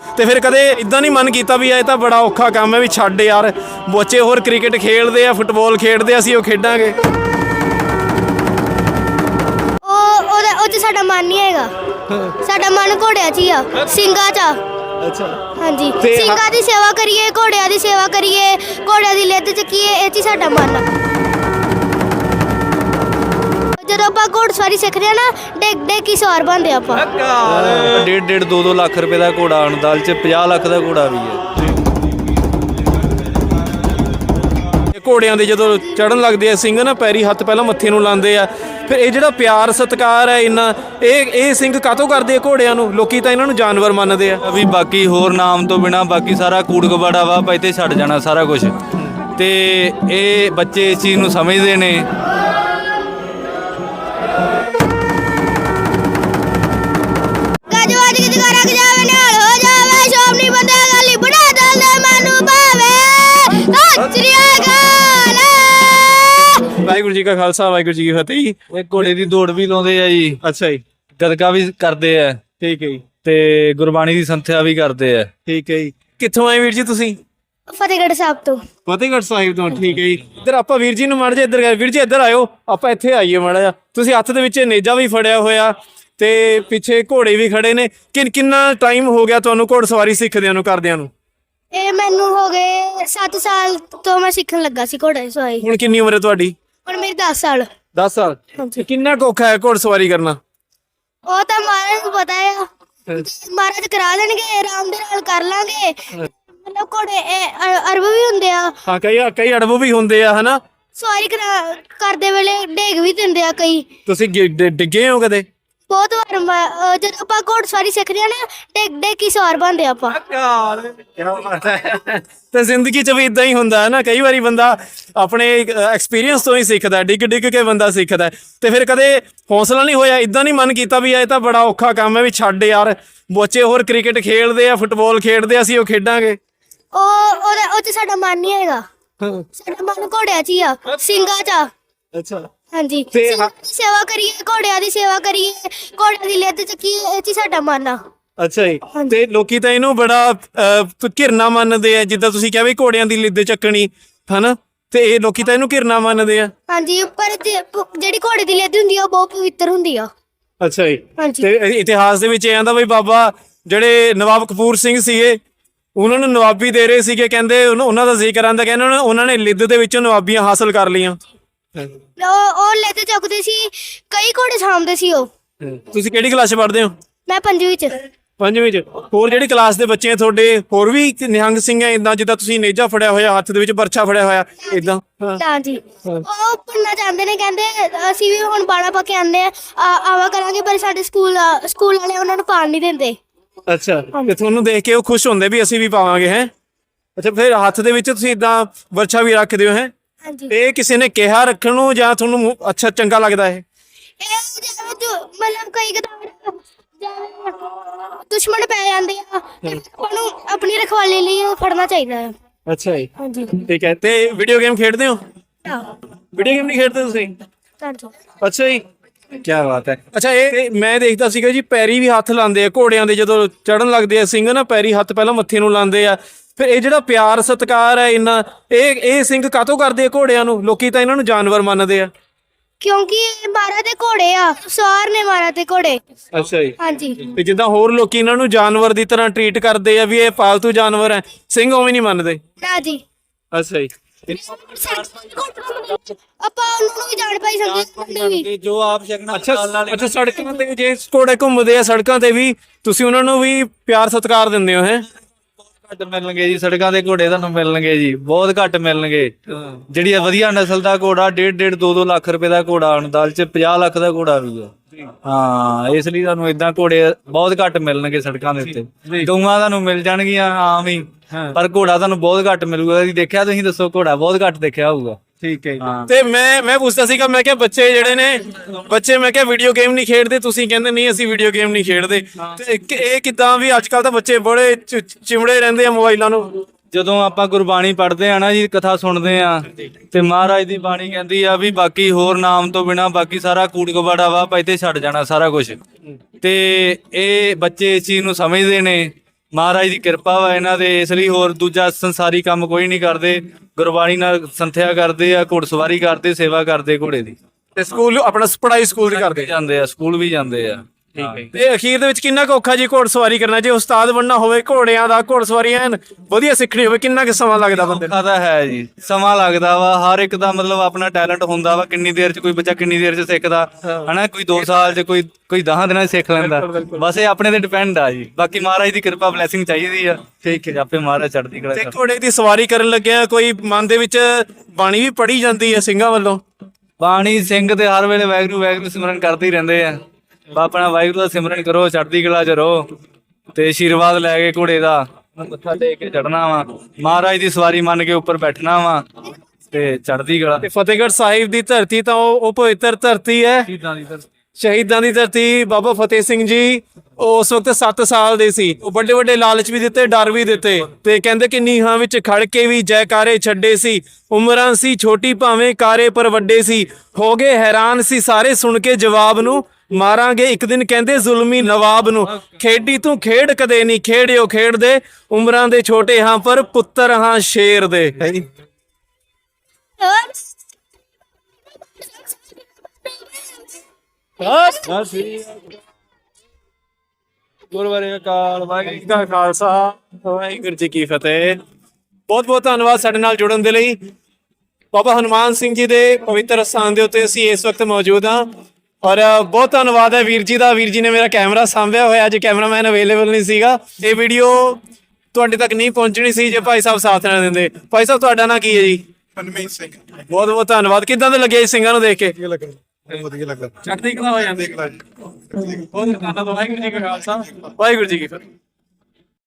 ਤੇ ਫਿਰ ਕਦੇ ਇਦਾਂ ਨਹੀਂ ਮਨ ਕੀਤਾ ਵੀ ਇਹ ਤਾਂ ਬੜਾ ਔਖਾ ਕੰਮ ਹੈ ਵੀ ਛੱਡ ਯਾਰ। ਬੱਚੇ ਹੋਰ ਕ੍ਰਿਕਟ ਖੇਡਦੇ ਆ ਫੁੱਟਬਾਲ ਖੇਡਦੇ ਆ ਅਸੀਂ ਉਹ ਖੇਡਾਂਗੇ। ਉਹ ਉਹਦਾ ਉਹ 'ਚ ਸਾਡਾ ਮਨ ਨਹੀਂ ਹੈਗਾ। ਸਾਡਾ ਮਨ ਘੋੜਿਆਂ 'ਚ ਹੀ ਆ ਸਿੰਘਾਂ 'ਚ ਆ। ਅੱਛਾ। ਹਾਂਜੀ। ਤੇ- ਸਿੰਘਾਂ ਦੀ ਸੇਵਾ ਕਰੀਏ ਘੋੜਿਆਂ ਦੀ ਸੇਵਾ ਕਰੀਏ ਘੋੜਿਆਂ ਦੀ ਲਿੱਦ 'ਚ ਕੀ ਇਹ 'ਚ ਹੀ ਸਾਡਾ ਮਨ ਆ। ਜਦੋਂ ਆਪਾਂ ਘੋੜਸਵਾਰੀ ਸਿੱਖਦੇ ਆ ਨਾ ਡੇਗ ਡੇਗ ਕੀ ਸਵਾਰ ਬਣਦੇ ਆਪਾਂ। ਡੇਢ ਡੇਢ 2-2 ਲੱਖ ਰੁਪਏ ਦਾ ਘੋੜਾ ਅਣਦਲ ਚ 50 ਲੱਖ ਦਾ ਘੋੜਾ ਵੀ ਹੈ। ਇਹ ਘੋੜਿਆਂ ਦੇ ਜਦੋਂ ਚੜਨ ਲੱਗਦੇ ਆ ਸਿੰਘ ਨਾ ਪੈਰੀ ਹੱਥ ਪਹਿਲਾਂ ਮੱਥੇ ਨੂੰ ਲਾਉਂਦੇ ਆ ਫਿਰ ਇਹ ਜਿਹੜਾ ਪਿਆਰ ਸਤਿਕਾਰ ਹੈ ਇੰਨਾ ਇਹ ਇਹ ਸਿੰਘ ਕਾਤੋਂ ਕਰਦੇ ਆ ਘੋੜਿਆਂ ਨੂੰ? ਲੋਕੀ ਤਾਂ ਇਹਨਾਂ ਨੂੰ ਜਾਨਵਰ ਮੰਨਦੇ ਆ। ਵੀ ਬਾਕੀ ਹੋਰ ਨਾਮ ਤੋਂ ਬਿਨਾ ਬਾਕੀ ਸਾਰਾ ਕੂੜ ਕਬਾੜਾ ਵਾ ਭਾਈ ਤੇ ਛੱਡ ਜਾਣਾ ਸਾਰਾ ਕੁਝ ਤੇ ਇਹ ਬੱਚੇ ਇਸ ਚੀਜ਼ ਨੂੰ ਸਮਝਦੇ ਨੇ ਵਾਹਿਗੁਰੂ ਜੀ ਕਾ ਖਾਲਸਾ ਵਾਹਿਗੁਰੂ ਜੀ ਕੀ ਫਤਿਹ ਜੀ। ਇਹ ਘੋੜੇ ਦੀ ਦੌੜ ਵੀ ਲਾਉਂਦੇ ਆ ਜੀ। ਅੱਛਾ ਜੀ। ਗਦਕਾ ਵੀ ਕਰਦੇ ਆ। ਠੀਕ ਹੈ ਜੀ। ਤੇ ਗੁਰਬਾਣੀ ਦੀ ਸੰਥਿਆ ਵੀ ਕਰਦੇ ਆ। ਠੀਕ ਹੈ ਜੀ। ਕਿੱਥੋਂ ਆਏ ਵੀਰ ਜੀ ਤੁਸੀਂ? ਫਤਿਹਗੜ੍ਹ ਸਾਹਿਬ ਤੋਂ। ਫਤਿਹਗੜ੍ਹ ਸਾਹਿਬ ਤੋਂ ਠੀਕ ਹੈ ਜੀ। ਇੱਧਰ ਆਪਾਂ ਵੀਰ ਜੀ ਨੂੰ ਮੜ ਜਾ ਇੱਧਰ ਗਏ। ਵੀਰ ਜੀ ਇੱਧਰ ਆਇਓ। ਆਪਾਂ ਇੱਥੇ ਆਈਏ ਮੜਾ ਜਾ ਤੁਸੀਂ ਹੱਥ ਦੇ ਵਿੱਚ ਨੇਜਾ ਵੀ ਫੜਿਆ ਹੋਇਆ ਤੇ ਪਿੱਛੇ ਘੋੜੇ ਵੀ ਖੜੇ ਨੇ। ਕਿੰਨ ਕਿੰਨਾ ਟਾਈਮ ਹੋ ਗਿਆ ਤੁਹਾਨੂੰ ਘੋੜਸਵਾਰੀ ਸਿੱਖਦਿਆਂ ਨੂੰ ਕਰਦਿਆਂ ਨੂੰ? ਇਹ ਮੈਨੂੰ ਹੋ ਗਏ 7 ਸਾਲ ਤੋਂ ਮੈਂ ਸਿੱਖਣ ਲੱਗਾ ਸੀ ਘੋੜੇ ਸਵਾਰੀ ਹੁਣ ਕਿੰਨੀ ਉਮਰ ਹੈ ਤੁਹਾਡੀ? ਹੁਣ ਮੇਰੀ 10 ਸਾਲ। 10 ਸਾਲ। ਹਾਂਜੀ। ਕਿੰਨਾ ਕੁ ਔਖਾ ਹੈ ਘੋੜਸਵਾਰੀ ਕਰਨਾ? ਉਹ ਤਾਂ ਮਹਾਰਾਜ ਨੂੰ ਪਤਾ ਹੈ। ਮਹਾਰਾਜ ਕਰਾ ਦੇਣਗੇ ਆਰਾਮ ਦੇ ਨਾਲ ਕਰ ਲਾਂਗੇ। ਮਤਲਬ ਘੋੜੇ ਇਹ ਅ- ਅਰਬ ਵੀ ਹੁੰਦੇ ਆ। ਹਾਂ ਕਈ ਕਈ ਅੜਬੂ ਵੀ ਹੁੰਦੇ ਆ ਹਨਾ? ਸਵਾਰੀ ਕਰਾ ਕਰਦੇ ਵੇਲੇ ਡੇਗ ਵੀ ਦਿੰਦੇ ਆ ਕਈ। ਤੁਸੀਂ ਗਿ- ਡਿ- ਡਿੱਗੇ ਹੋ ਕਦੇ? ਬਹੁਤ ਵਾਰ ਮੈਂ- ਅ, ਜਦੋਂ ਆਪਾਂ ਸਿੱਖਦੇ ਆ ਨਾ ਡੇਗ ਡੇਗ ਕੀ ਸਵਾਰ ਬਣਦੇ ਆਪਾਂ। ਤੇ ਜ਼ਿੰਦਗੀ 'ਚ ਵੀ ਇਦਾਂ ਹੀ ਹੁੰਦਾ ਹੈ ਨਾ ਕਈ ਵਾਰੀ ਬੰਦਾ ਆਪਣੇ ਐਕਸਪੀਰੀਅੰਸ ਤੋਂ ਹੀ ਸਿੱਖਦਾ ਹੈ, ਡਿੱਗ ਡਿੱਗ ਕੇ ਬੰਦਾ ਸਿੱਖਦਾ ਹੈ। ਤੇ ਫਿਰ ਕਦੇ ਹੌਸਲਾ ਨਹੀਂ ਹੋਇਆ ਇਦਾਂ ਨਹੀਂ ਮਨ ਕੀਤਾ ਵੀ ਇਹ ਤਾਂ ਬੜਾ ਔਖਾ ਕੰਮ ਹੈ ਵੀ ਛੱਡ ਯਾਰ ਬੱਚੇ ਹੋਰ ਕ੍ਰਿਕਟ ਖੇਡਦੇ ਆ ਫੁੱਟਬਾਲ ਖੇਡਦੇ ਆ ਅਸੀਂ ਉਹ ਖੇਡਾਂਗੇ। ਉਹ ਉਹਦਾ ਉਹ 'ਚ ਸਾਡਾ ਮਨ ਨਹੀਂ ਹੈਗਾ। ਸਾਡਾ ਮਨ ਘੋੜਿਆਂ 'ਚ ਹੀ ਆ ਸਿੰਘਾਂ 'ਚ ਆ। ਅੱਛਾ। ਹਾਂਜੀ। ਤੇ ਸਿੰਘਾਂ ਦੀ ਸੇਵਾ ਕਰੀਏ ਘੋੜਿਆਂ ਦੀ ਸੇਵਾ ਕਰੀਏ ਘੋੜਿਆਂ ਦੀ ਲਿੱਦ 'ਚ ਕੀ ਇਹ 'ਚ ਹੀ ਸਾਡਾ ਮਨ ਆ। ਅੱਛਾ ਜੀ। ਤੇ ਲੋਕੀ ਤਾਂ ਇਹਨੂੰ ਬੜਾ ਅਹ, ਘਿਰਨਾ ਮੰਨਦੇ ਆ ਜਿੱਦਾਂ ਤੁਸੀਂ ਕਿਹਾ ਵੀ ਘੋੜਿਆਂ ਦੀ ਲਿੱਦ ਚੱਕਣੀ ਹਨਾ? ਤੇ ਇਹ ਲੋਕੀ ਤਾਂ ਇਹਨੂੰ ਘਿਰਨਾ ਮੰਨਦੇ ਆ। ਹਾਂਜੀ ਪਰ ਜੇ- ਪ- ਜਿਹੜੀ ਘੋੜੇ ਦੀ ਲਿੱਦ ਹੁੰਦੀ ਆ ਉਹ ਬਹੁਤ ਪਵਿੱਤਰ ਹੁੰਦੀ ਆ। ਅੱਛਾ ਜੀ। ਹਾਂਜੀ। ਤੇ ਇ- ਇਤਿਹਾਸ ਦੇ ਵਿੱਚ ਇਹ ਆਂਦਾ ਬਈ ਬਾਬਾ ਜਿਹੜੇ ਨਵਾਬ ਕਪੂਰ ਸਿੰਘ ਸੀਗੇ ਉਹਨਾਂ ਨੂੰ ਨਵਾਬੀ ਦੇ ਰਹੇ ਸੀਗੇ ਕਹਿੰਦੇ ਉਹਨੂੰ- ਉਹਨਾਂ ਦਾ ਜ਼ਿਕਰ ਆਂਦਾ ਕਹਿੰਦੇ ਉਹਨਾਂ ਨੇ- ਉਹਨਾਂ ਨੇ ਲਿੱਦ ਦੇ ਵਿੱਚੋਂ ਨਵਾਬੀਆਂ ਹਾਸਲ ਕਰ ਲਈਆਂ। ਉਹ ਉਹ ਲਿੱਦ ਚੁੱਕਦੇ ਸੀ ਕਈ ਘੋੜੇ ਸਾਂਭਦੇ ਸੀ ਉਹ। ਤੁਸੀਂ ਕਿਹੜੀ ਕਲਾਸ 'ਚ ਪੜ੍ਹਦੇ ਹੋ? ਮੈਂ ਪੰਜਵੀਂ 'ਚ। ਪੰਜਵੀਂ 'ਚ। ਹੋਰ ਜਿਹੜੀ ਕਲਾਸ ਦੇ ਬੱਚੇ ਆ ਤੁਹਾਡੇ ਹੋਰ ਵੀ ਨਿਹੰਗ ਸਿੰਘ ਐ ਇਦਾਂ ਜਿੱਦਾਂ ਤੁਸੀਂ ਨੇਜਾ ਫੜਿਆ ਹੋਇਆ ਹੱਥ ਦੇ ਵਿੱਚ ਬਰਛਾ ਫੜਿਆ ਹੋਇਆ ਇਦਾਂ ਹਾਂਜੀ ਉਹ ਪੜਨਾ ਚਾਹੁੰਦੇ ਨੇ ਕਹਿੰਦੇ ਅਸੀਂ ਵੀ ਹੁਣ ਬਾਣਾ ਪਾ ਕੇ ਆਉਂਦੇ ਆ ਆ- ਆਵਾ ਕਰਾਂਗੇ ਪਰ ਸਾਡੇ ਸਕੂਲ ਸਕੂਲ ਵਾਲੇ ਉਹਨਾਂ ਨੂੰ ਪਾਣ ਨਹੀਂ ਦਿੰਦੇ। ਅੱਛਾ। ਤੇ ਤੁਹਾਨੂੰ ਦੇਖ ਕੇ ਉਹ ਖੁਸ਼ ਹੁੰਦੇ ਵੀ ਅਸੀਂ ਵੀ ਪਾਵਾਂਗੇ ਹੈ? ਅੱਛਾ ਫਿਰ ਹੱਥ ਦੇ ਵਿੱਚ ਤੁਸੀਂ ਇਦਾਂ ਵਰਛਾ ਵੀ ਰੱਖਦੇ ਹੋ ਹੈ? ਹਾਂਜੀ। ਇਹ ਕਿਸੇ ਨੇ ਕਿਹਾ ਰੱਖਣ ਨੂੰ ਜਾਂ ਤੁਹਾਨੂੰ ਅੱਛਾ ਚੰਗਾ ਲੱਗਦਾ ਇਹ? ਜਿਵੇਂ ਜੋ ਮਤਲਬ ਕਈ ਕਦਾਰ ਜਿਵੇਂ ਦੁਸ਼ਮਣ ਪੈ ਜਾਂਦੇ ਆ ਤੇ ਆਪਾਂ ਨੂੰ ਆਪਣੀ ਰਖਵਾਲੀ ਲਈ ਉਹ ਫੜਨਾ ਚਾਹੀਦਾ ਹੈ ਅੱਛਾ ਜੀ। ਹਾਂਜੀ। ਠੀਕ ਹੈ। ਤੇ ਵੀਡੀਓ ਗੇਮ ਖੇਡਦੇ ਹੋ? ਹਾਂ ਵੀਡੀਓ ਗੇਮ ਨਹੀਂ ਖੇਡਦੇ ਤੁਸੀਂ? ਹਾਂਜੀ। ਅੱਛਾ ਜੀ। ਕੀ ਬਾਤ ਹੈ। ਅੱਛਾ ਇਹ ਮੈਂ ਦੇਖਦਾ ਸੀਗਾ ਜੀ ਪੈਰੀ ਵੀ ਹੱਥ ਲਾਉਂਦੇ ਆ ਘੋੜਿਆਂ ਦੇ ਜਦੋਂ ਚੜਨ ਲੱਗਦੇ ਆ ਸਿੰਘ ਨਾ ਪੈਰੀ ਹੱਥ ਪਹਿਲਾਂ ਮੱਥੇ ਨੂੰ ਲਾਉਂਦੇ ਆ। ਫਿਰ ਇਹ ਜਿਹੜਾ ਪਿਆਰ ਸਤਿਕਾਰ ਹੈ ਇਹ ਇਹ ਸਿੰਘ ਕਾਤੋਂ ਕਰਦੇ ਆ ਘੋੜਿਆਂ ਨੂੰ? ਲੋਕੀ ਤਾਂ ਇਹਨਾਂ ਨੂੰ ਜਾਨਵਰ ਮੰਨਦੇ ਆ। ਕਿਉਂਕਿ ਇਹ ਮਾਰਾ ਤੇ ਘੋੜੇ ਆ ਸਵਾਰ ਨੇ ਮਾਰਾ ਤੇ ਘੋੜੇ। ਅੱਛਾ ਜੀ। ਹਾਂਜੀ। ਤੇ ਜਿੱਦਾਂ ਹੋਰ ਲੋਕੀ ਇਹਨਾਂ ਨੂੰ ਜਾਨਵਰ ਦੀ ਤਰ੍ਹਾਂ ਟਰੀਟ ਕਰਦੇ ਆ ਵੀ ਇਹ ਪਾਲਤੂ ਜਾਨਵਰ ਹੈ ਸਿੰਘ ਉਵੇਂ ਨਹੀਂ ਮੰਨਦੇ। ਨਾ ਜੀ। ਅੱਛਾ ਜੀ। ਆਪਾਂ ਉਹਨਾਂ ਨੂੰ ਵੀ ਜਾਣ ਪਾਈ ਸਕਦੇ ਵੀ। ਤੇ ਜੋ ਆਪ ਸ਼ਗਨਾ ਅੱਛਾ ਅੱਛਾ ਸੜਕਾਂ ਤੇ ਜੇ ਘੋੜੇ ਘੁੰਮਦੇ ਆ ਸੜਕਾਂ ਤੇ ਵੀ ਤੁਸੀਂ ਉਹਨਾਂ ਨੂੰ ਵੀ ਪਿਆਰ ਸਤਿਕਾਰ ਦਿੰਦੇ ਹੋ ਹੈ? ਘੱਟ ਮਿਲਣਗੇ ਜੀ ਸੜਕਾਂ ਤੇ ਘੋੜੇ ਤੁਹਾਨੂੰ ਮਿਲਣਗੇ ਜੀ ਬਹੁਤ ਘੱਟ ਮਿਲਣਗੇ। ਜਿਹੜੀ ਇਹ ਵਧੀਆ ਨਸਲ ਦਾ ਘੋੜਾ ਡੇਢ ਡੇਢ 2-2 ਲੱਖ ਰੁਪਏ ਦਾ ਘੋੜਾ ਅਣਦਲ ਚ 50 ਲੱਖ ਦਾ ਘੋੜਾ ਵੀ ਹੈ ਹਾਂ ਇਸ ਲਈ ਤੁਹਾਨੂੰ ਇਦਾਂ ਘੋੜੇ ਬਹੁਤ ਘੱਟ ਮਿਲਣਗੇ ਸੜਕਾਂ ਦੇ ਉੱਤੇ। ਗਊਆਂ ਤੁਹਾਨੂੰ ਮਿਲ ਜਾਣਗੀਆਂ ਆਮ ਹੀ ਪਰ ਘੋੜਾ ਤੁਹਾਨੂੰ ਬਹੁਤ ਘੱਟ ਮਿਲੂਗਾ। ਜੀ ਦੇਖਿਆ ਤੁਸੀਂ ਦੱਸੋ ਘੋੜਾ ਬਹੁਤ ਘੱਟ ਦੇਖਿਆ ਹੋਊਗਾ। ਠੀਕ ਹੈ। ਤੇ ਮੈਂ ਮੈਂ ਪੁੱਛਦਾ ਸੀਗਾ ਮੈਂ ਕਿਹਾ ਬੱਚੇ ਜਿਹੜੇ ਨੇ ਬੱਚੇ ਮੈਂ ਕਿਹਾ ਵੀਡੀਓ ਗੇਮ ਨਹੀਂ ਖੇਡਦੇ ਤੁਸੀਂ ਕਹਿੰਦੇ ਨਹੀਂ ਅਸੀਂ ਵੀਡੀਓ ਗੇਮ ਨਹੀਂ ਖੇਡਦੇ। ਤੇ ਇੱਕ ਇਹ ਕਿਦਾਂ ਵੀ ਅੱਜ ਕੱਲ ਤਾਂ ਬੱਚੇ ਬੜੇ ਚ- ਚਿਮੜੇ ਰਹਿੰਦੇ ਆ ਮੋਬਾਈਲਾਂ ਨੂੰ। ਜਦੋਂ ਆਪਾਂ ਗੁਰਬਾਣੀ ਪੜ੍ਹਦੇ ਆ ਨਾ ਜੀ ਕਥਾ ਸੁਣਦੇ ਆ ਤੇ ਮਹਾਰਾਜ ਦੀ ਬਾਣੀ ਕਹਿੰਦੀ ਆ ਵੀ ਬਾਕੀ ਹੋਰ ਨਾਮ ਤੋਂ ਬਿਨਾ ਬਾਕੀ ਸਾਰਾ ਕੂੜ ਕਬਾੜਾ ਵਾ ਭਾਈ ਤੇ ਛੱਡ ਜਾਣਾ ਸਾਰਾ ਕੁਝ ਤੇ ਇਹ ਬੱਚੇ ਇਸ ਚੀਜ਼ ਨੂੰ ਸਮਝਦੇ ਨੇ ਮਹਾਰਾਜ ਦੀ ਕਿਰਪਾ ਵਾ ਇਹਨਾਂ ਦੇ ਇਸ ਲਈ ਹੋਰ ਦੂਜਾ ਸੰਸਾਰੀ ਕੰਮ ਕੋਈ ਨਹੀਂ ਕਰਦੇ। ਗੁਰਬਾਣੀ ਨਾਲ ਸੰਥਿਆ ਕਰਦੇ ਆ ਘੋੜਸਵਾਰੀ ਕਰਦੇ ਸੇਵਾ ਕਰਦੇ ਘੋੜੇ ਦੀ। ਤੇ ਸਕੂਲ ਆਪਣਾ ਪੜਾਈ ਸਕੂਲ ਦੀ ਕਰਦੇ। ਜਾਂਦੇ ਆ ਸਕੂਲ ਵੀ ਜਾਂਦੇ ਆ। ਤੇ ਅਖੀਰ ਦੇ ਵਿੱਚ ਕਿੰਨਾ ਕੁ ਔਖਾ ਜੀ ਘੋੜਸਵਾਰੀ ਕਰਨਾ? ਜੇ ਉਸਤਾਦ ਬਣਨਾ ਹੋਵੇ ਘੋੜਿਆਂ ਦਾ ਘੋੜਸਵਾਰੀ ਐਨ ਵਧੀਆ ਸਿੱਖਣੀ ਹੋਵੇ ਕਿੰਨਾ ਕੁ ਸਮਾਂ ਲੱਗਦਾ ਬੰਦੇ ਨੂੰ? ਔਖਾ ਤਾਂ ਹੈ ਜੀ। ਸਮਾਂ ਲੱਗਦਾ ਵਾ ਹਰ ਇੱਕ ਦਾ ਮਤਲਬ ਆਪਣਾ ਟੈਲੈਂਟ ਹੁੰਦਾ ਵਾ ਕਿੰਨੀ ਦੇਰ ਚ ਕੋਈ ਬੱਚਾ ਕਿੰਨੀ ਦੇਰ ਚ ਸਿੱਖਦਾ ਹਨਾ? ਕੋਈ 2 ਸਾਲ ਚ ਕੋਈ ਕੋਈ 10 ਦਿਨਾਂ ਚ ਸਿੱਖ ਲੈਂਦਾ। ਬਸ ਇਹ ਆਪਣੇ ਤੇ ਡਿਪੈਂਡ ਆ ਜੀ। ਬਾਕੀ ਮਹਾਰਾਜ ਦੀ ਕਿਰਪਾ ਬਲੇਸਿੰਗ ਚਾਹੀਦੀ ਆ। ਠੀਕ ਹੈ। ਆਪੇ ਮਹਾਰਾਜ ਚੜ੍ਹਦੀ ਕਲਾ ਤੇ ਘੋੜੇ ਦੀ ਸਵਾਰੀ ਕਰਨ ਲੱਗਿਆ ਕੋਈ ਮਨ ਦੇ ਵਿੱਚ ਬਾਣੀ ਵੀ ਪੜੀ ਜਾਂਦੀ ਹੈ ਸਿੰਘਾਂ ਵੱਲੋਂ? ਬਾਣੀ ਸਿੰਘ ਤੇ ਹਰ ਵੇਲੇ ਵਾਹਿਗੁਰੂ ਵਾਹਿਗੁਰੂ ਸਿਮਰਨ ਕਰਦੇ ਹੀ ਰਹਿੰਦੇ ਆ। ਆਪਣਾ ਵਾਹਿਗੁਰੂ ਦਾ ਸਿਮਰਨ ਕਰੋ ਚੜ੍ਹਦੀ ਕਲਾ ਚ ਰਹੋ ਤੇ ਆਸ਼ੀਰਵਾਦ ਲੈ ਕੇ ਘੋੜੇ ਦਾ ਮੱਥਾ ਟੇਕ ਕੇ ਚੜਨਾ ਵਾ। ਮਹਾਰਾਜ ਦੀ ਸਵਾਰੀ ਮੰਨ ਕੇ ਉੱਪਰ ਬੈਠਣਾ ਵਾ ਤੇ ਚੜ੍ਹਦੀ ਕਲਾ। ਤੇ ਫਤਿਹਗੜ੍ਹ ਸਾਹਿਬ ਦੀ ਧਰਤੀ ਤਾਂ ਉਹ ਉਹ ਪਵਿੱਤਰ ਧਰਤੀ ਹੈ। ਸ਼ਹੀਦਾਂ ਦੀ ਧਰਤੀ। ਸ਼ਹੀਦਾਂ ਦੀ ਧਰਤੀ ਬਾਬਾ ਫਤਿਹ ਸਿੰਘ ਜੀ ਉਹ ਉਸ ਵਕਤ 7 ਸਾਲ ਦੇ ਸੀ। ਉਹ ਵੱਡੇ ਵੱਡੇ ਲਾਲਚ ਵੀ ਦਿੱਤੇ ਡਰ ਵੀ ਦਿੱਤੇ ਤੇ ਕਹਿੰਦੇ ਕਿ ਨੀਹਾਂ ਵਿੱਚ ਖੜ ਕੇ ਵੀ ਜੈਕਾਰੇ ਛੱਡੇ ਸੀ। ਉਮਰਾਂ ਸੀ ਛੋਟੀ ਭਾਵੇਂ ਕਾਰੇ ਪਰ ਵੱਡੇ ਸੀ। ਹੋ ਗਏ ਹੈਰਾਨ ਸੀ ਸਾਰੇ ਸੁਣ ਕੇ ਜਵਾਬ ਨੂੰ। ਮਾਰਾਂਗੇ। ਇੱਕ ਦਿਨ ਕਹਿੰਦੇ ਜ਼ੁਲਮੀ ਨਵਾਬ ਨੂੰ ਖੇਡੀ ਤੂੰ ਖੇਡ ਕਦੇ ਨਹੀਂ ਖੇੜਿਓ ਖੇਡਦੇ ਉਮਰਾਂ ਦੇ ਛੋਟੇ ਹਾਂ ਪਰ ਪੁੱਤਰ ਹਾਂ ਸ਼ੇਰ ਦੇ। ਗੁਰਵਾਰੇ ਅਕਾਲ ਵਾਹਿਗੁਰੂ ਜੀ ਕਾ ਖਾਲਸਾ ਵਾਹਿਗੁਰੂ ਜੀ ਕੀ ਫਤਿਹ। ਬਹੁਤ ਬਹੁਤ ਧੰਨਵਾਦ ਸਾਡੇ ਨਾਲ ਜੁੜਨ ਦੇ ਲਈ। ਬਾਬਾ ਹਨੂਮਾਨ ਸਿੰਘ ਜੀ ਦੇ ਪਵਿੱਤਰ ਸਥਾਨ ਦੇ ਉੱਤੇ ਅਸੀਂ ਇਸ ਵਕਤ ਮੌਜੂਦ ਹਾਂ। ਔਰ ਬਹੁਤ ਧੰਨਵਾਦ ਹੈ ਵੀਰ ਜੀ ਦਾ। ਵੀਰ ਜੀ ਨੇ ਮੇਰਾ ਕੈਮਰਾ ਸਾਂਭਿਆ ਹੋਇਆ। ਅੱਜ ਕੈਮਰਾਮੈਨ ਅਵੇਲੇਬਲ ਨਹੀਂ ਸੀਗਾ। ਇਹ ਵੀਡੀਓ ਤੁਹਾਡੇ ਤੱਕ ਨਹੀਂ ਪਹੁੰਚਣੀ ਸੀ ਜੇ ਭਾਈ ਸਾਹਿਬ ਸਾਥ ਨਾ ਦਿੰਦੇ। ਭਾਈ ਸਾਹਿਬ ਤੁਹਾਡਾ ਨਾਂ ਕੀ ਹੈ ਜੀ? ਮਨਮੀਤ ਸਿੰਘ। ਬਹੁਤ ਬਹੁਤ ਧੰਨਵਾਦ। ਕਿਦਾਂ ਦੇ ਲੱਗੇ ਸਿੰਘਾਂ ਨੂੰ ਦੇਖ ਕੇ? ਵਧੀਆ ਲੱਗਾ ਵਧੀਆ ਲੱਗਾ। ਚੜ੍ਹਦੀ ਕਲਾ ਹੋ ਜਾਂਦੀ। ਦੇਖ ਲਾ ਜੀ। ਬਹੁਤ ਧੰਨਵਾਦ। ਵਾਹਿਗੁਰੂ ਜੀ ਕਾ ਖਾਲਸਾ। ਵਾਹਿਗੁਰੂ ਜੀ ਕੀ ਫਤਿਹ।